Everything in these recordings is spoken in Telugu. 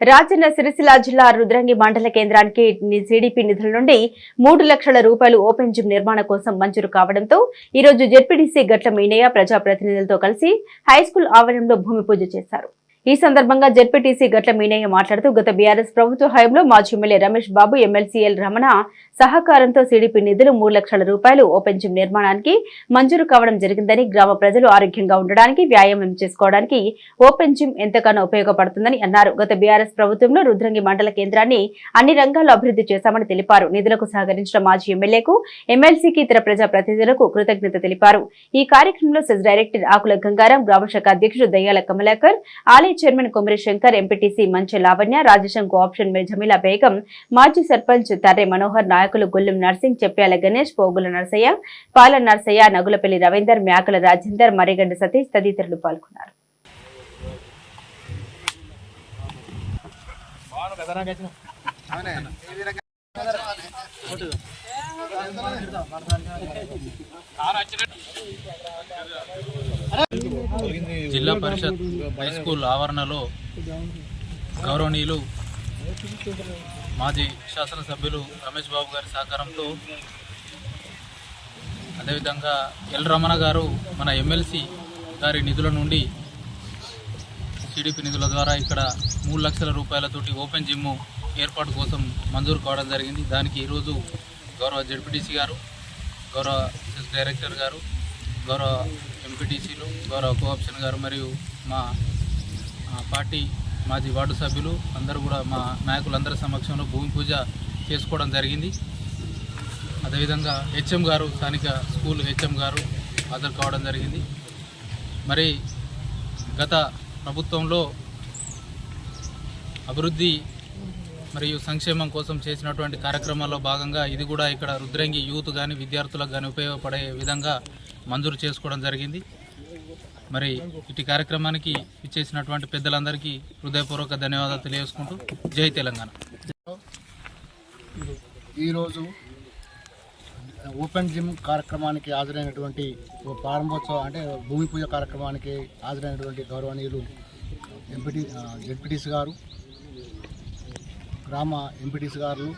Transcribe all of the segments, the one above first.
రాజన్న సిరిసిల్ల జిల్లా రుద్రంగి మండల కేంద్రానికి సిడిపి నిధుల నుండి మూడు లక్షల రూపాయలు ఓపెన్ జిమ్ నిర్మాణం కోసం మంజూరు కావడంతో ఈ రోజు జెడ్పీడీసీ గట్ల మీనయ్య ప్రజాప్రతినిధులతో కలిసి హైస్కూల్ ఆవరణలో భూమి పూజ చేశారు. ఈ సందర్భంగా జెడ్పీటీసీ గట్ల మీనయ్య మాట్లాడుతూ గత బీఆర్ఎస్ ప్రభుత్వ హయాంలో మాజీ MLA Ramesh Babu MLC L Ramana సహకారంతో సిడిపి నిధులు మూడు లక్షల రూపాయలు ఓపెన్ జిమ్ నిర్మాణానికి మంజూరు కావడం జరిగిందని గ్రామ ప్రజలు ఆరోగ్యంగా ఉండడానికి వ్యాయామం చేసుకోవడానికి ఓపెన్ జిమ్ ఎంతగానో ఉపయోగపడుతుందని అన్నారు. గత బీఆర్ఎస్ ప్రభుత్వంలో రుద్రంగి మండల కేంద్రాన్ని అన్ని రంగాల్లో అభివృద్ధి చేశామని తెలిపారు. నిధులకు సహకరించిన మాజీ ఎమ్మెల్యేకు ఎమ్మెల్సీకి ఇతర ప్రజా ప్రతినిధులకు కృతజ్ఞత తెలిపారు. ఈ కార్యక్రమంలో సెస్ డైరెక్టర్ ఆకుల గంగారాం గ్రామశాఖ అధ్యక్షుడు దయ్యాల కమలాకర్ ఆలయ చైర్మన్ కొమరి శంకర్ ఎంపీటీసీ మంచె లావణ్య రాజశంకు ఆప్షన్ జమీలా బేగం మాజీ సర్పంచ్ తర్రె మనోహర్ నాయకులు గొల్లం నర్సింగ్ చెప్పాల గణేష్ పోగుల నరసయ్య పాల నరసయ్య నగులపల్లి రవీందర్ మ్యాకల రాజేందర్ మరిగండ సతీష్ తదితరులు పాల్గొన్నారు. జిల్లా పరిషత్ హై స్కూల్ ఆవరణలో గౌరవనీయులు మాజీ శాసనసభ్యులు రమేష్ బాబు గారి సహకారంతో అదేవిధంగా ఎల్ రమణ గారు మన ఎమ్మెల్సీ గారి నిధుల నుండి టీడీపీ నిధుల ద్వారా ఇక్కడ మూడు లక్షల రూపాయలతోటి ఓపెన్ జిమ్ ఏర్పాటు కోసం మంజూరు కావడం జరిగింది. దానికి ఈరోజు గౌరవ జడ్పీటీసీ గారు గౌరవ ఎస్ఎస్ డైరెక్టర్ గారు గౌరవ ఎంపీటీసీలు గౌరవ కోఆప్షన్ గారు మరియు మా పార్టీ మాజీ వార్డు సభ్యులు అందరూ కూడా మా నాయకులందరి సమక్షంలో భూమి పూజ చేసుకోవడం జరిగింది. అదేవిధంగా హెచ్ఎం గారు స్థానిక స్కూల్ హెచ్ఎం గారు హాజరు కావడం జరిగింది. మరి గత ప్రభుత్వంలో అభివృద్ధి మరియు సంక్షేమం కోసం చేసినటువంటి కార్యక్రమాల్లో భాగంగా ఇది కూడా ఇక్కడ రుద్రంగి యూత్ కానీ విద్యార్థులకు కానీ ఉపయోగపడే విధంగా మంజూరు చేసుకోవడం జరిగింది. మరి ఇటు కార్యక్రమానికి ఇచ్చేసినటువంటి పెద్దలందరికీ హృదయపూర్వక ధన్యవాదాలు తెలియజేసుకుంటూ జై తెలంగాణ. ఈరోజు ఓపెన్ జిమ్ కార్యక్రమానికి హాజరైనటువంటి ప్రారంభోత్సవం అంటే భూమి పూజ కార్యక్రమానికి హాజరైనటువంటి గౌరవనీయులు ఎంపీటీ జెడ్పీటీసీ గారు గ్రామ ఎంపీటీసీ గారు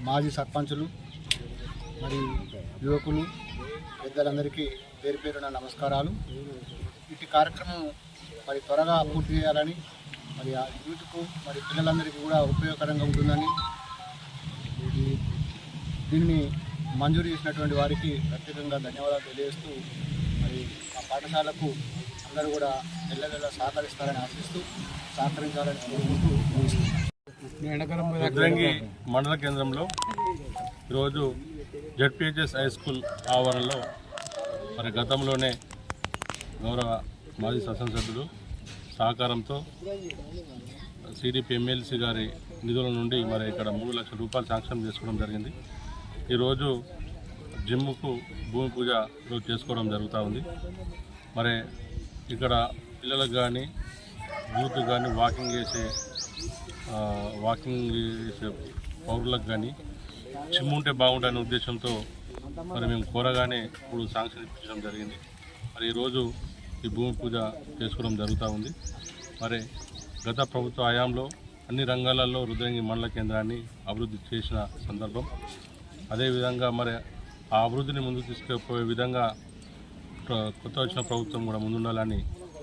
మాజీ సర్పంచులు మరియు యువకులు పెద్దలందరికీ పేరు పేరున నమస్కారాలు. ఇటు కార్యక్రమం మరి త్వరగా పూర్తి చేయాలని మరి ఆ యూత్కు మరి పిల్లలందరికీ కూడా ఉపయోగకరంగా ఉంటుందని దీన్ని మంజూరు చేసినటువంటి వారికి ప్రత్యేకంగా ధన్యవాదాలు తెలియజేస్తూ మరి ఆ పాఠశాలకు అందరూ కూడా నెల సహకరిస్తారని ఆశిస్తూ సహకరించాలని కోరుకుంటూ రుద్రంగి మండల కేంద్రంలో ఈరోజు జడ్పిహెచ్ఎస్ హై స్కూల్ ఆవరణలో మరి గతంలోనే గౌరవ మాజీ శాసనసభ్యులు సహకారంతో సిడిపి ఎమ్మెల్సీ గారి నిధుల నుండి మరి ఇక్కడ మూడు లక్షల రూపాయలు శాంక్షన్ చేసుకోవడం జరిగింది. ఈరోజు జిమ్ముకు భూమి పూజ ఈరోజు చేసుకోవడం జరుగుతూ ఉంది. మరి ఇక్కడ పిల్లలకు కానీ యూత్ కానీ వాకింగ్ చేసే వాకింగ్ చేసే పౌరులకు కానీ చిమ్ము ఉంటే బాగుండనే ఉద్దేశంతో మరి మేము కోరగానే ఇప్పుడు శాంక్షన్ ఇప్పించడం జరిగింది. మరి ఈరోజు ఈ భూమి పూజ చేసుకోవడం జరుగుతూ ఉంది. మరి గత ప్రభుత్వ హయాంలో అన్ని రంగాలలో రుద్రంగి మండల కేంద్రాన్ని అభివృద్ధి చేసిన సందర్భం. అదేవిధంగా మరి ఆ అభివృద్ధిని ముందుకు తీసుకుపోయే విధంగా కొత్త వచ్చిన ప్రభుత్వం కూడా ముందుండాలని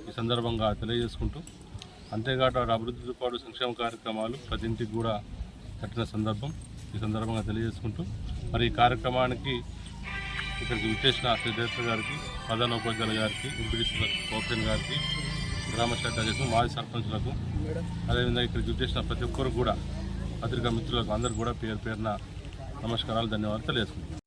ఈ సందర్భంగా తెలియజేసుకుంటూ అంతేకాదు అటు అభివృద్ధితో పాటు సంక్షేమ కార్యక్రమాలు ప్రతి ఇంటికి కూడా కట్టిన సందర్భం. ఈ సందర్భంగా తెలియజేసుకుంటూ మరి ఈ కార్యక్రమానికి ఇక్కడికి విచ్చేసిన డైరెక్టర్ గారికి ప్రధాన ఉపాధ్యాయుల గారికి ఎంపీడీసీ కోపెన్ గారికి గ్రామ శాఖ అధ్యక్షులకు మాజీ సర్పంచులకు అదేవిధంగా ఇక్కడికి విచ్చేసిన ప్రతి ఒక్కరు కూడా పత్రికా మిత్రులకు అందరికీ కూడా పేరు పేరున నమస్కారాలు ధన్యవాదాలు తెలియజేసుకుంటాం